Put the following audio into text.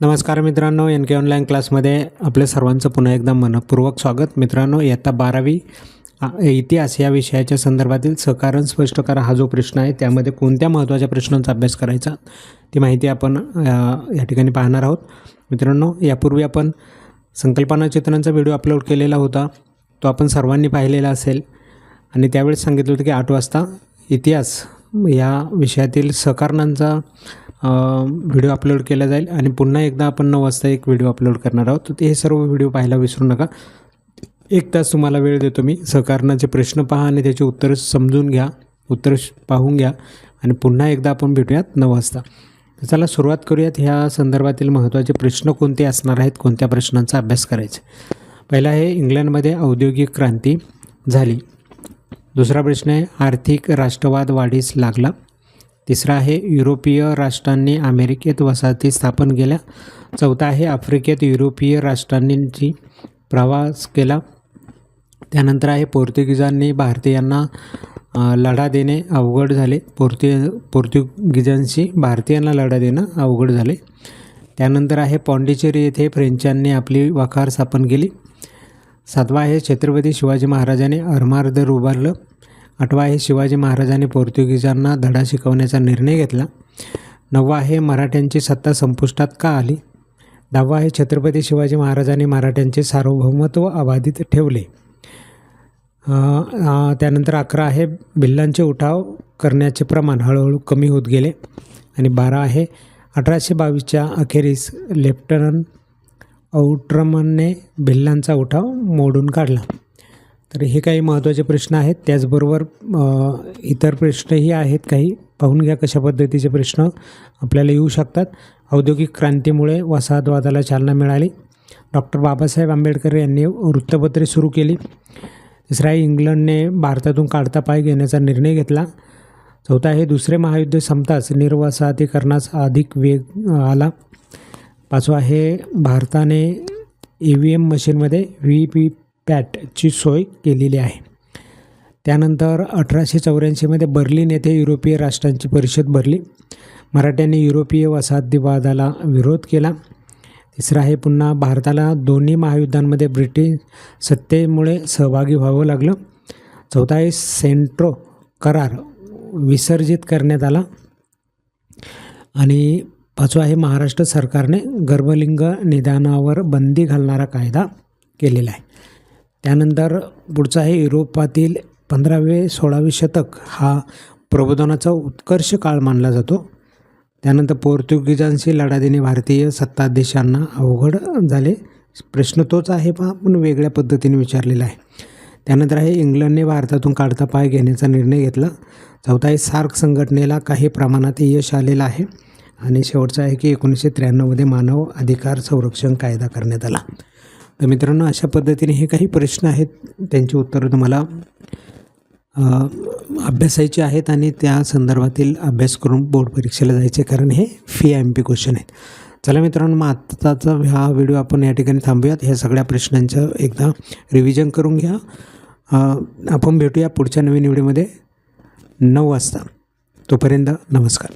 नमस्कार मित्रांनो एन के ऑनलाईन क्लासमध्ये आपल्या सर्वांचं पुन्हा एकदा मनपूर्वक स्वागत. मित्रांनो इयत्ता बारावी इतिहास या विषयाच्या संदर्भातील सहकारण स्पष्ट करा हा जो प्रश्न आहे त्यामध्ये कोणत्या महत्त्वाच्या प्रश्नांचा अभ्यास करायचा ती माहिती आपण या ठिकाणी पाहणार आहोत. मित्रांनो यापूर्वी आपण संकल्पना चित्रांचा व्हिडिओ अपलोड केलेला होता तो आपण सर्वांनी पाहिलेला असेल. आणि त्यावेळेस सांगितलं होतं की आठ वाजता इतिहास या विषयातील सहकारणांचा व्हिडिओ अपलोड केला जाईल. आणि पुन्हा एकदा आपण नऊ वाजता एक व्हिडिओ अपलोड करणार आहोत. तर ते हे सर्व व्हिडिओ पाहायला विसरू नका. एक तास तुम्हाला वेळ देतो मी. सहकारणाचे प्रश्न पहा आणि त्याची उत्तरं समजून घ्या उत्तर श- पाहून घ्या. आणि पुन्हा एकदा आपण भेटूयात नऊ वाजता. तर चला सुरुवात करूयात. ह्या संदर्भातील महत्त्वाचे प्रश्न कोणते असणार आहेत? कोणत्या प्रश्नांचा अभ्यास करायचा? पहिला आहे इंग्लंडमध्ये औद्योगिक क्रांती झाली. दुसरा प्रश्न आहे आर्थिक राष्ट्रवाद वाढीस लागला. तिसरा आहे युरोपीय राष्ट्रांनी अमेरिकेत वसाहती स्थापन केल्या. चौथा आहे आफ्रिकेत युरोपीय राष्ट्रांनी प्रवास केला. त्यानंतर आहे पोर्तुगीजांनी भारतीयांना लढा देणे अवघड झाले. पोर्तु पोर्तुगीजांशी भारतीयांना लढा देणं अवघड झाले. त्यानंतर आहे पॉंडिचेरी येथे फ्रेंचांनी आपली वखार स्थापन केली. सातवा आहे छत्रपती शिवाजी महाराजांनी अरमार्दर उभारलं. आठवा आहे शिवाजी महाराजांनी पोर्तुगीजांना धडा शिकवण्याचा निर्णय घेतला. नववा आहे मराठ्यांची सत्ता संपुष्टात का आली? दहावा आहे छत्रपती शिवाजी महाराजांनी मराठ्यांचे सार्वभौमत्व अबाधित ठेवले. त्यानंतर अकरा आहे भिल्लांचे उठाव करण्याचे प्रमाण हळूहळू कमी होत गेले. आणि बारा आहे अठराशे बावीसच्या अखेरीस लेफ्टनंट औट्रमनने भिल्लांचा उठाव मोडून काढला. तर हे काही महत्त्वाचे प्रश्न आहेत. त्याचबरोबर इतर प्रश्नही आहेत काही. पाहून घ्या कशा पद्धतीचे प्रश्न आपल्याला येऊ शकतात. औद्योगिक क्रांतीमुळे वसाहतवादाला चालना मिळाली. डॉक्टर बाबासाहेब आंबेडकर यांनी वृत्तपत्रे सुरू केली. तिसरा आहे इंग्लंडने भारतातून काढता पाय घेण्याचा निर्णय घेतला. चौथा आहे दुसरे महायुद्ध संपताच निर्वसाहतीकरणास अधिक वेग आला. पाचवा आहे भारताने ई व्ही एम मशीनमध्ये व्ही पी पॅटची सोय केलेली आहे. त्यानंतर अठराशे चौऱ्याऐंशीमध्ये बर्लिन येथे युरोपीय राष्ट्रांची परिषद भरली. मराठ्यांनी युरोपीय वसाहतीवादाला विरोध केला. तिसरा आहे पुन्हा भारताला दोन्ही महायुद्धांमध्ये ब्रिटिश सत्तेमुळे सहभागी व्हावं लागलं. चौथा आहे सेंट्रो करार विसर्जित करण्यात आला. आणि पाचवा आहे महाराष्ट्र सरकारने गर्भलिंग निदानावर बंदी घालणारा कायदा केलेला आहे. त्यानंतर पुढचा आहे युरोपातील पंधरावे सोळावे शतक. हा प्रबोधनाचा उत्कर्ष काळ मानला जातो. त्यानंतर पोर्तुगीजांशी लढा देणे भारतीय सत्ताधीशांना अवघड झाले. प्रश्न तोच आहे पण आपण वेगळ्या पद्धतीने विचारलेला आहे. त्यानंतर आहे इंग्लंडने भारतातून काढता पाय घेण्याचा निर्णय घेतला. चौथा आहे सार्क संघटनेला काही प्रमाणात यश आलेलं आहे. आणि शेवटचा आहे की एकोणीसशे त्र्याण्णवमध्ये मानव अधिकार संरक्षण कायदा करण्यात आला. तर मित्रांनो अशा पद्धतीने हे काही प्रश्न आहेत. त्यांची उत्तरं तुम्हाला अभ्यासायचे आहेत आणि त्या संदर्भातील अभ्यास करून बोर्ड परीक्षेला जायचे कारण हे फी एम पी क्वेश्चन आहेत. चला मित्रांनो मग आत्ताचा हा व्हिडिओ आपण या ठिकाणी थांबूयात. ह्या सगळ्या प्रश्नांचं एकदा रिव्हिजन करून घ्या. आपण भेटूया पुढच्या नवीन व्हिडिओमध्ये नऊ वाजता. तोपर्यंत नमस्कार.